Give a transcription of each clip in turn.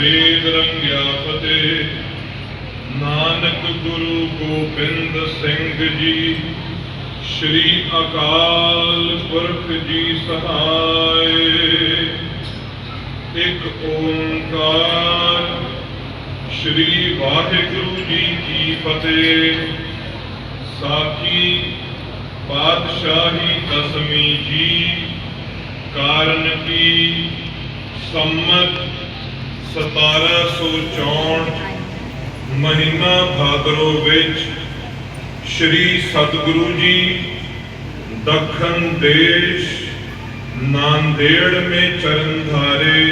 ਸਫੇਦ ਰੰਗਿਆ ਫਤਿਹ। ਨਾਨਕ ਗੁਰੂ ਗੋਬਿੰਦ ਸਿੰਘ ਜੀ, ਸ੍ਰੀ ਅਕਾਲ ਪੁਰਖ ਜੀ ਸਹਾਏ। ਇੱਕ ਓੰਕਾਰ ਸ੍ਰੀ ਵਾਹਿਗੁਰੂ ਜੀ ਕੀ ਫਤਿਹ। ਸਾਖੀ ਪਾਤਸ਼ਾਹੀ ਦਸਵੀਂ ਜੀ, ਕਾਰਨ ਕੀ ਸੰਮਤ 1764 ਮਹੀਨਾ ਭਾਦਰੋਂ ਵਿੱਚ ਸ਼੍ਰੀ ਸਤਿਗੁਰੂ ਜੀ ਦੱਖਣ ਦੇਸ਼ ਨਾਂਦੇੜ ਮੇ ਚਰਨ ਧਾਰੇ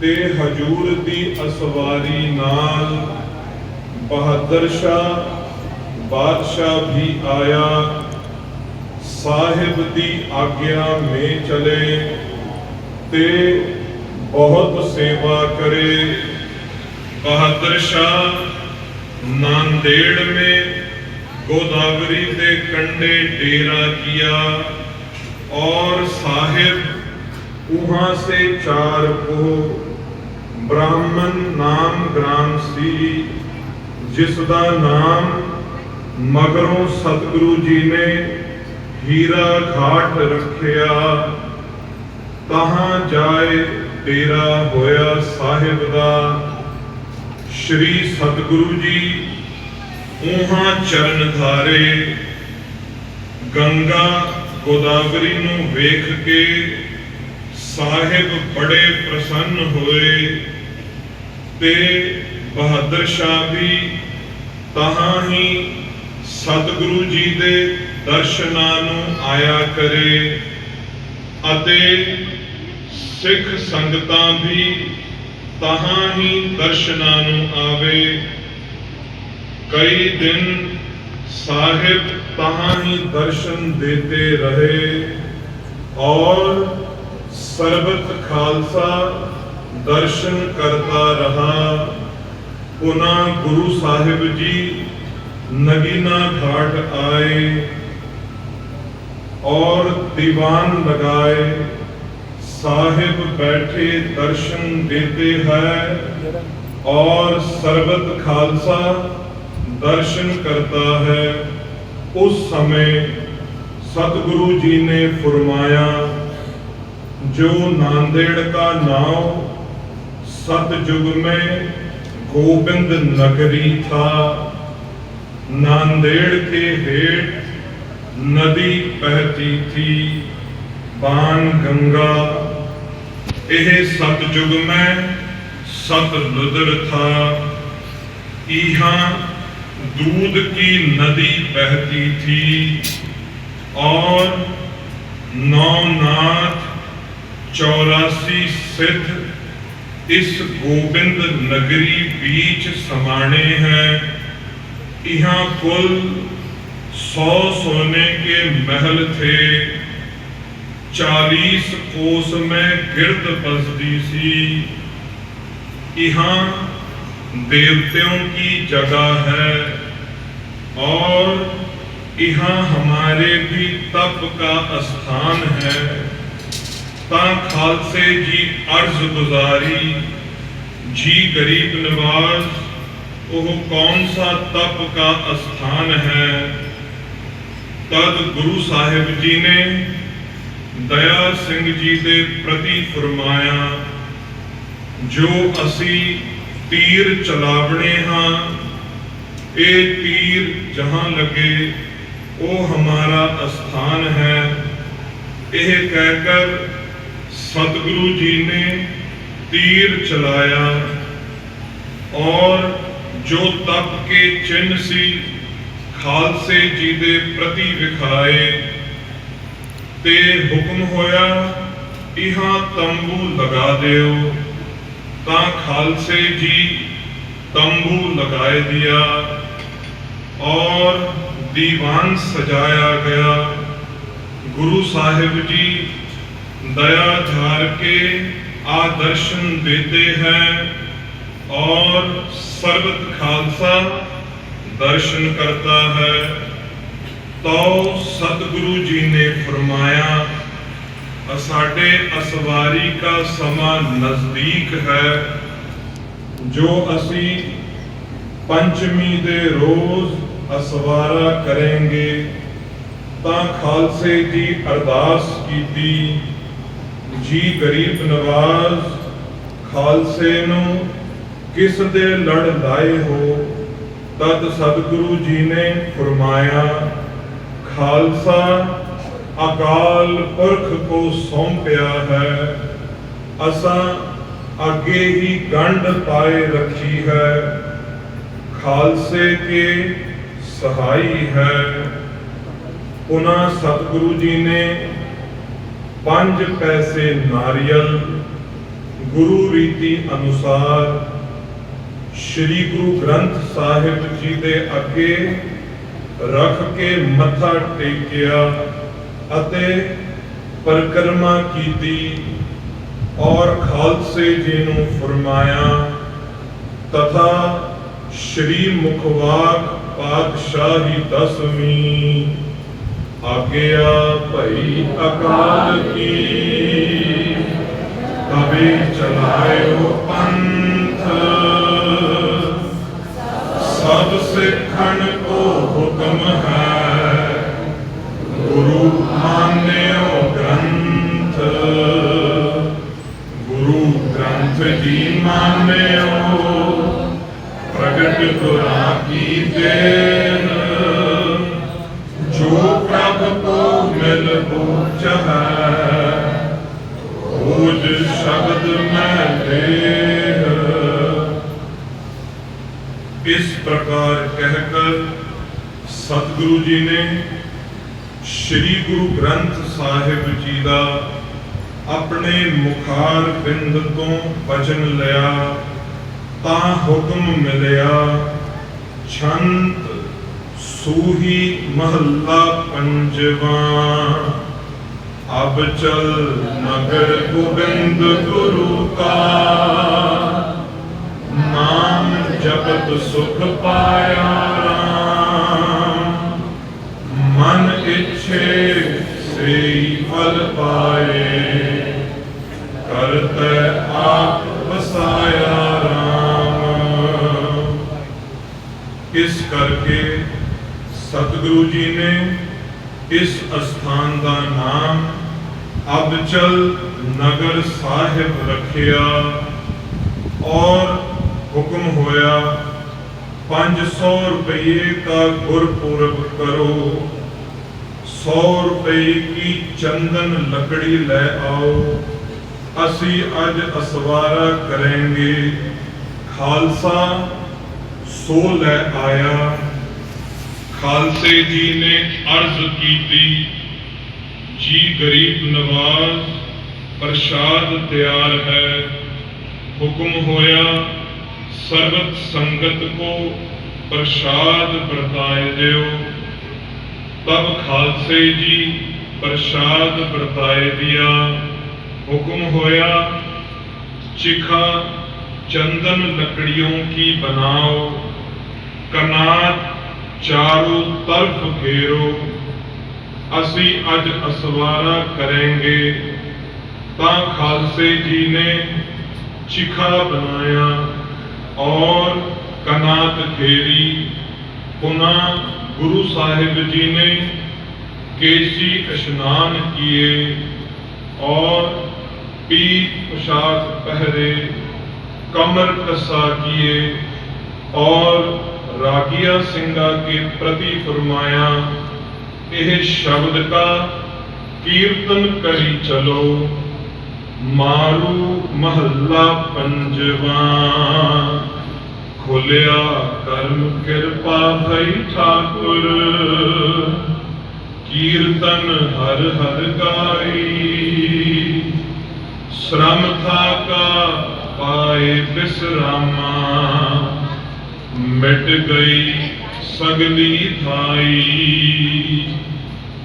ਤੇ ਹਜੂਰ ਦੀ ਅਸਵਾਰੀ ਨਾਲ ਬਹਾਦਰ ਸ਼ਾਹ ਬਾਦਸ਼ਾਹ ਵੀ ਆਇਆ। ਸਾਹਿਬ ਦੀ ਆਗਿਆ ਮੇ ਚਲੇ ਤੇ ਬਹੁਤ ਸੇਵਾ ਕਰੇ ਬਹਾਦਰ ਸ਼ਾਹ ਨਾਂਦੇੜ ਮੇ गोदावरी के कंडे डेरा किया और साहिब वहां से चार को ब्राह्मण नाम ग्राम सी जिस दा नाम मगरों सतगुरु जी ने हीरा घाट रखिया तहां जाए ਤੇਰਾ ਹੋਇਆ ਸਾਹਿਬ ਦਾ ਸ਼੍ਰੀ ਸਤਿਗੁਰੂ ਜੀ ਉਹਾਂ ਚਰਨ ਧਾਰੇ, ਗੰਗਾ ਗੋਦਾਵਰੀ ਨੂੰ ਵੇਖ ਕੇ ਸਾਹਿਬ ਬੜੇ ਪ੍ਰਸੰਨ ਹੋਏ ਤੇ ਬਹਾਦਰ ਸ਼ਾਹ ਵੀ ਤਹਾਂ ਹੀ ਸਤਿਗੁਰੂ ਜੀ ਦੇ ਦਰਸ਼ਨਾਂ ਨੂੰ ਆਇਆ ਕਰੇ ਅਤੇ ਸਿੱਖ ਸੰਗਤਾਂ ਦੀ ਤਹਾਂ ਹੀ ਦਰਸ਼ਨਾਂ ਨੂੰ ਆਵੇ। ਕਈ ਦਿਨ ਸਾਹਿਬ ਤਹਾਂ ਹੀ ਦਰਸ਼ਨ ਦੇਤੇ ਰਹੇ। ਔਰ ਸਰਬਤ ਖਾਲਸਾ ਦਰਸ਼ਨ ਕਰਤਾ ਰਹਾ। ਪੁਨਾ ਗੁਰੂ ਸਾਹਿਬ ਜੀ ਨਗੀਨਾ ਘਾਟ ਆਏ। ਔਰ ਦੀਵਾਨ ਲਗਾਏ। साहिब बैठे दर्शन देते हैं और सर्वत खालसा दर्शन करता है उस समय सतगुरु जी ने फरमाया जो नांदेड़ का नाम सतयुग में गोविंद नगरी था नांदेड़ के हेठ नदी बहती थी बाण गंगा यह सतयुग में सतलुदर था यहाँ दूध की नदी बहती थी और नवनाथ चौरासी सिद्ध इस गोविंद नगरी बीच समाने हैं यहाँ कुल सौ सोने के महल थे چالیس کوس میں گرد بستی سی یہاں دیوتوں کی جگہ ہے اور یہاں ہمارے بھی تپ کا استھان ہے تا خالصے جی عرض گزاری جی گریب نواز وہ کون سا تپ کا استھان ہے تد گرو صاحب جی نے ਦਇਆ ਸਿੰਘ ਜੀ ਦੇ ਪ੍ਰਤੀ ਫਰਮਾਇਆ, ਜੋ ਅਸੀਂ ਤੀਰ ਚਲਾਵਣੇ ਹਾਂ, ਇਹ ਤੀਰ ਜਹਾਂ ਲੱਗੇ, ਉਹ ਹਮਾਰਾ ਅਸਥਾਨ ਹੈ। ਇਹ ਕਹਿ ਕਰ ਸਤਿਗੁਰੂ ਜੀ ਨੇ ਤੀਰ ਚਲਾਇਆ ਔਰ ਜੋ ਤਪ ਕੇ ਚਿੰਨ ਸੀ, ਖਾਲਸੇ ਜੀ ਦੇ ਪ੍ਰਤੀ ਵਿਖਾਏ। ਤੇ ਹੁਕਮ ਹੋਇਆ, ਇਹਾਂ ਤੰਬੂ ਲਗਾ ਦਿਓ। ਤਾਂ ਖਾਲਸੇ ਜੀ ਤੰਬੂ ਲਗਾਏ ਦਿਆ ਔਰ ਦੀਵਾਨ ਸਜਾਇਆ ਗਿਆ। ਗੁਰੂ ਸਾਹਿਬ ਜੀ ਦਇਆ ਧਾਰ ਕੇ ਆਦਰਸ਼ਨ ਦੇਤੇ ਹੈ ਔਰ ਸਰਬਤ ਖਾਲਸਾ ਦਰਸ਼ਨ ਕਰਤਾ ਹੈ। ਤਉ ਸਤਿਗੁਰੂ ਜੀ ਨੇ ਫਰਮਾਇਆ, ਸਾਡੇ ਅਸਵਾਰੀ ਦਾ ਸਮਾਂ ਨਜ਼ਦੀਕ ਹੈ, ਜੋ ਅਸੀਂ ਪੰਚਮੀ ਦੇ ਰੋਜ਼ ਅਸਵਾਰਾ ਕਰਾਂਗੇ। ਤਾਂ ਖਾਲਸੇ ਦੀ ਅਰਦਾਸ ਕੀਤੀ, ਜੀ ਗਰੀਬ ਨਵਾਜ਼, ਖਾਲਸੇ ਨੂੰ ਕਿਸ ਦੇ ਲੜ ਲਾਏ ਹੋ? ਤਦ ਸਤਿਗੁਰੂ ਜੀ ਨੇ ਫਰਮਾਇਆ ਖਾਲਸਾ ਅਕਾਲ ਪੁਰਖ ਕੋ ਸੌਂਪਿਆ ਹੈ, ਅਸਾਂ ਅੱਗੇ ਹੀ ਗੰਢ ਪਾਏ ਰੱਖੀ ਹੈ, ਖਾਲਸੇ ਕੇ ਸਹਾਈ ਹੈ। ਉਹਨਾਂ ਸਤਿਗੁਰੂ ਜੀ ਨੇ ਪੰਜ ਪੈਸੇ ਨਾਰੀਅਲ, ਗੁਰੂ ਰੀਤੀ ਅਨੁਸਾਰ ਸ੍ਰੀ ਗੁਰੂ ਗ੍ਰੰਥ ਸਾਹਿਬ ਜੀ ਦੇ ਅੱਗੇ ਰੱਖ ਕੇ ਮੱਥਾ ਟੇਕਿਆ ਅਤੇ ਪਰਿਕਰਮਾ ਕੀਤੀ ਔਰ ਖਾਲਸੇ ਜੀ ਨੂੰ ਫਰਮਾਇਆ, ਤਥਾ ਸ਼੍ਰੀ ਮੁਖਵਾਕ ਪਾਤਸ਼ਾਹੀ ਦਸਵੀਂ, ਆਗਿਆ ਭਈ ਅਕਾਲ ਕੀ। ਕਵੇ ਚਲਾਇਓ ਪੰਥ। ਸਭ ਸਿੱਖਣ ਸ੍ਰੀ ਗੁਰੂ ਗ੍ਰੰਥ ਸਾਹਿਬ ਜੀ ਦਾ ਆਪਣੇ ਮੁਖਾਰ ਬਿੰਦ ਤੋਂ ਵਚਨ ਲਿਆ, ਤਾਂ ਹੁਕਮ ਮਿਲਿਆ, ਛੰਤ ਸੂਹੀ ਮਹੱਲਾ ਪੰਜਵਾ। ਅਬ ਚਲ ਨਗਰ ਗੋਬਿੰਦ ਗੁਰੂ ਕਾ। ਨਾਮ ਜਪਤ ਸੁਖ ਪਾਇਆ ਰਾਮ। ਮਨ ਪਿਛੇ ਸ੍ਰੀ ਫਲ ਪਾਏ ਕਰਤ ਆਪ ਵਸਾਇਆ ਰਾਮ ਇਸ ਕਰਕੇ ਸਤਿਗੁਰੂ ਜੀ ਨੇ ਇਸ ਅਸਥਾਨ ਦਾ ਨਾਮ ਅਬਚਲ ਨਗਰ ਸਾਹਿਬ ਰੱਖਿਆ ਔਰ ਹੁਕਮ ਹੋਇਆ 500 ਰੁਪਏ ਦਾ ਗੁਰਪੁਰਬ ਕਰੋ ਸੌ ਰੁਪਏ ਕੀ ਚੰਦਨ ਲੱਕੜੀ ਲੈ ਆਓ। ਅਸੀਂ ਅੱਜ ਅਸਵਾਰਾ ਕਰਾਂਗੇ। ਖਾਲਸਾ, ਸੋ ਲੈ ਆਇਆ। ਖਾਲਸੇ ਜੀ ਨੇ ਅਰਜ਼ ਕੀਤੀ, ਜੀ ਗਰੀਬ ਨਵਾਜ਼, ਪ੍ਰਸ਼ਾਦ ਤਿਆਰ ਹੈ। ਹੁਕਮ ਹੋਇਆ, ਸਰਬਤ ਸੰਗਤ ਕੋ ਪ੍ਰਸ਼ਾਦ ਵਰਤਾਏ ਦਿਓ। ਤਬ ਖਾਲਸੇ ਜੀ ਪ੍ਰਸ਼ਾਦ ਵਰਤਾਏ ਦਿਆ हुक्म होया चिखा चंदन लकड़ियों की बनाओ कनात चारों तरफ घेरो ਅਸੀਂ ਅੱਜ ਅਸਵਾਰਾ ਕਰਾਂਗੇ ਤਾਂ ਖਾਲਸੇ ਜੀ ਨੇ ਚਿਖਾ ਬਣਾਇਆ ਔਰ ਕਨਾਤ ਘੇਰੀ ਪੁਨਾ ਗੁਰੂ ਸਾਹਿਬ ਜੀ ਨੇ ਕੇਸੀ ਇਸ਼ਨਾਨ ਕੀਏ ਔਰ ਪੀ ਪੁਸ਼ਾਕ ਪਹਿਰੇ ਕਮਰ ਕਸਾ ਕੀਏ ਔਰ ਰਾਗੀਆ ਸਿੰਘਾ ਕੇ ਪ੍ਰਤੀ ਫਰਮਾਇਆ, ਇਹ ਸ਼ਬਦ ਕਾ ਕੀਰਤਨ ਕਰੀ ਚਲੋ, ਮਾਰੂ ਮਹੱਲਾ ਪੰਜਵਾ। ਖੋਲਿਆ ਕਰਮ ਕਿਰਪਾ ਭਈ ਠਾਕੁਰ। ਕੀਰਤਨ ਹਰ ਹਰ ਗਾਈ। ਸ਼ਰਮ ਥਾਕਾ ਪਾਏ ਬਿਸਰਾਮਾ। ਮਿਟ ਗਈ ਸਗਲੀ ਥਾਈ।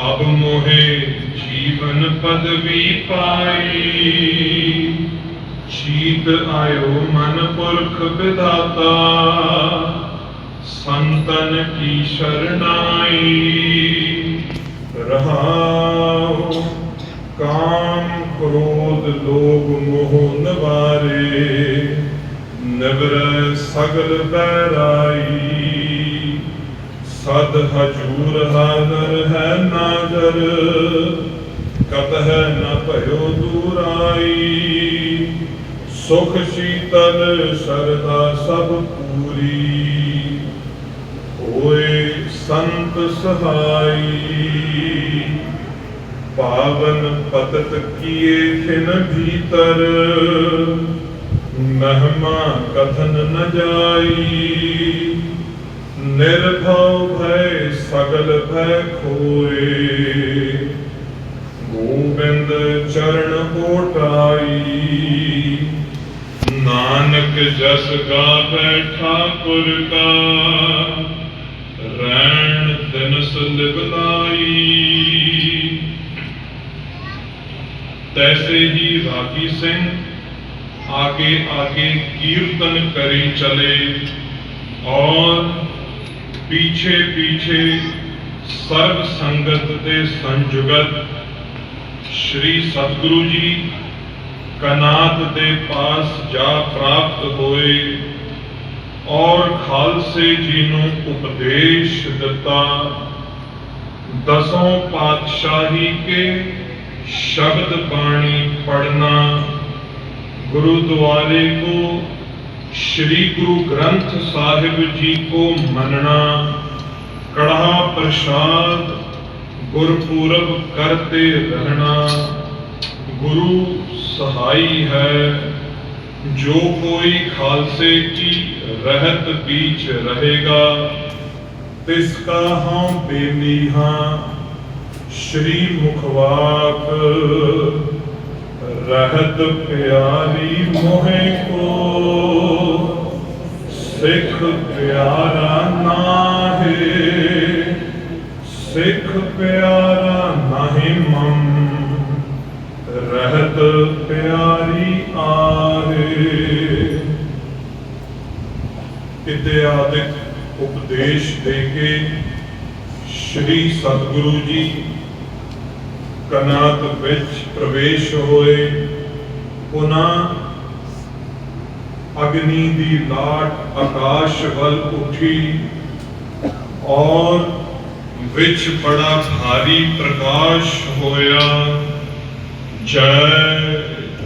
ਅਬ ਮੋਹੇ ਜੀਵਨ ਪਦਵੀ ਪਾਈ। ਸ਼ੀਤ ਆਇਓ ਮਨ ਪੁਰਖ ਵਿਦਾਤਾ ਸੰਤਨ ਕੀ ਸ਼ਰਨਾਈ। ਰਹਾਉ ਕਾਮ ਕ੍ਰੋਧ ਲੋਭ ਮੋਹ ਨਵਾਰੇ, ਨਿਵਰ ਸਗਲ ਬੈਰਾਈ ਸਦ ਹਜੂਰ ਹਾਜ਼ਰ ਹੈ ਨਾਜ਼ਰ ਕਤ ਹੈ ਨ ਭਇਓ ਦੂਰਾਈ। ਸੁਖ ਸ਼ੀਤਲ ਸਰਦਾ ਸਭ ਪੂਰੀ। ਹੋਏ ਸੰਤ ਸਹਾਈ। ਪਾਵਨ ਪਤਤ ਕੀਏ ਖਿਨ ਭੀਤਰ। ਮਹਿਮਾ ਕਥਨ ਨ ਜਾਈ। ਨਿਰਭਉ ਭੈ ਸਗਲ ਭੈ ਖੋਏ। ਗੋਬਿੰਦ ਚਰਨ ਕੋਟਾਈ ਨਾਨਕ ਜਸ ਗਾਵੇ ਠਾਕੁਰ ਕਾ ਰਹਿਣ ਦਿਨਸ ਲਿਵਨਾਈ ਤੈਸੇ ਹੀ ਰਾਗੀ ਸਿੰਘ آگے آگے کیرتن کرے چلے اور پیچھے پیچھے سرب سنگت دے سنجگت ਸ਼੍ਰੀ ਸਤਿਗੁਰੂ ਜੀ ਕਨਾਤ ਦੇ ਪਾਸ ਜਾ ਪ੍ਰਾਪਤ ਹੋਏ ਔਰ ਖਾਲਸੇ ਜੀ ਨੂੰ ਉਪਦੇਸ਼ ਦਿੱਤਾ। ਦਸੋਂ ਪਾਤਸ਼ਾਹੀ ਕੇ ਸ਼ਬਦ ਬਾਣੀ ਪੜਨਾ ਗੁਰਦੁਆਰੇ ਕੋ ਸ਼੍ਰੀ ਗੁਰੂ ਗ੍ਰੰਥ ਸਾਹਿਬ ਜੀ ਕੋ ਮੰਨਣਾ। ਕੜਾਹ ਪ੍ਰਸ਼ਾਦ ਗੁਰ ਪੂਰਬ ਕਰਤੇ ਰਹਿਣਾ ਗੁਰੂ ਸਹਾਈ ਹੈ। ਜੋ ਕੋਈ ਖਾਲਸੇ ਕੀ ਰਹਿਤ ਵਿੱਚ ਰਹੇਗਾ, ਤਿਸ ਕਾ ਹਉ ਬੇਨੀਹਾ, ਸ਼੍ਰੀ ਮੁਖਵਾਕ। ਰਹਿਤ ਪਿਆਰੀ ਮੋਹਿ ਕੋ, ਸਿੱਖ ਪਿਆਰਾ ਨਾਹੀ। ਸਿੱਖ ਪਿਆਰਾ ਨਾਹੀ ਮਮ, ਰਹਿਤ ਪਿਆਰੀ ਆਹੇ ਇਤਿਆਦਿਕ ਉਪਦੇਸ਼ ਦੇ ਕੇ ਸ਼੍ਰੀ ਸਤਿਗੁਰੂ ਜੀ ਕਨਾਤ ਵਿੱਚ ਪ੍ਰਵੇਸ਼ ਹੋਏ, ਉਹਨਾਂ ਅਗਨੀ ਦੀ ਲਾਟ ਆਕਾਸ਼ ਵੱਲ ਉੱਠੀ ਔਰ ਵਿੱਚ ਬੜਾ ਭਾਰੀ ਪ੍ਰਕਾਸ਼ ਹੋਇਆ। ਜੈ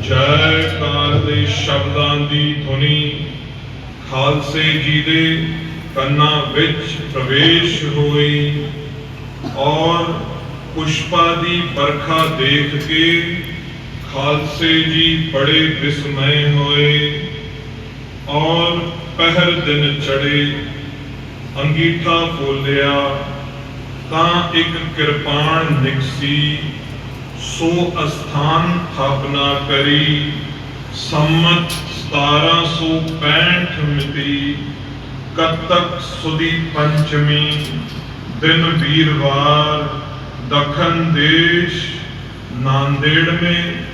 ਜੈਕਾਰ ਦੇ ਸ਼ਬਦਾਂ ਦੀ ਧੁਨੀ ਖਾਲਸੇ ਜੀ ਦੇ ਕੰਨਾਂ ਵਿੱਚ ਪ੍ਰਵੇਸ਼ ਹੋਈ ਔਰ ਪੁਸ਼ਪਾ ਦੀ ਵਰਖਾ ਦੇਖ ਕੇ ਖਾਲਸੇ ਜੀ ਬੜੇ ਵਿਸਮੈ ਹੋਏ ਔਰ ਪਹਿਰ ਦਿਨ ਚੜੇ, ਅੰਗੀਠਾ ਫੋਲਿਆ। ਤਾਂ ਇੱਕ ਕਿਰਪਾਨ ਨਿਕਸੀ ਸੋ ਅਸਥਾਨ ਥਾਪਨਾ ਕਰੀ ਸੰਮਤ 1765 ਮਿਤੀ ਕੱਤਕ ਸੁਦੀ ਪੰਚਮੀ ਦਿਨ ਵੀਰਵਾਰ दखन देश नांदेड़ में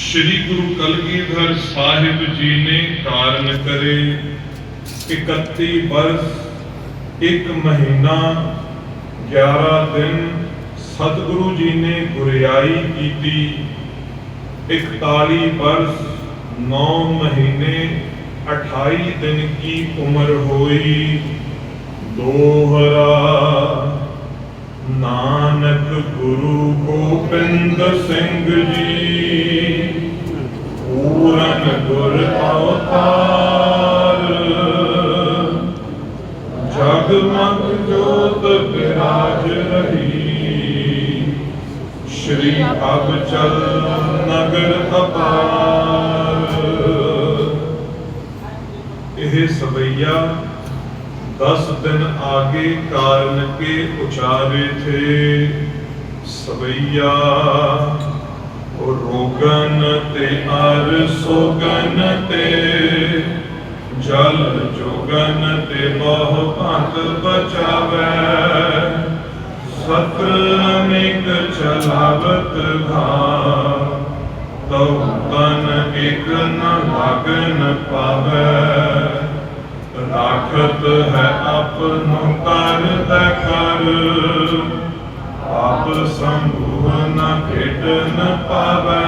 श्री गुरु कलगीधर साहिब जी ने कारण करे इकती वर्ष एक महीना 11 ਦਿਨ ਸਤਿਗੁਰੂ ਜੀ ਨੇ ਗੁਰਿਆਈ ਕੀਤੀ। 41 ਬਰਸ 9 ਮਹੀਨੇ 28 ਦਿਨ ਕੀ ਉਮਰ ਹੋਈ? ਦੋਹਰਾ, ਨਾਨਕ ਗੁਰੂ ਗੋਬਿੰਦ ਸਿੰਘ ਜੀ, ਪੂਰਨ ਗੁਰ ਅਵਤਾਰ ਸ਼੍ਰੀ ਅਬਚਲ ਨਗਰ ਅਪਾਰ ਇਹ ਸਵਈਆ दस दिन आगे कारण के उचारे थे सवैया और रोगन ते अर सोगन ते जल जोगन ते बहु पंत ਸਤ੍ਰਮਿਕ ਚਲਾਵਤ ਘਾਮ, ਤਉ ਤਨ ਇਕ ਨ ਲਾਗਨ ਪਾਵੈ। ਰਾਖਤ ਹੈ ਆਪਨੋ ਕਰ ਤੈ ਕਰ, ਆਪ ਸੰਭੂ ਨ ਖੇਡ ਨ ਪਾਵੈ।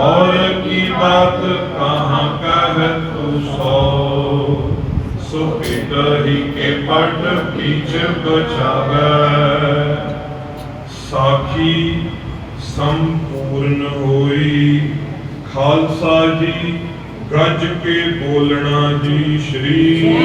ਔਰ ਕੀ ਬਾਤ ਕਹਾਂ ਕਹਿ ਤੂ ਸੋ? ਸੋ ਹੀ ਕੇ ਪਟ ਪੀਛ ਬਚਾਵੇ। ਸਾਖੀ ਸੰਪੂਰਨ ਹੋਈ। ਖਾਲਸਾ ਜੀ, ਗੱਜ ਕੇ ਬੋਲਣਾ ਜੀ ਸ਼੍ਰੀ।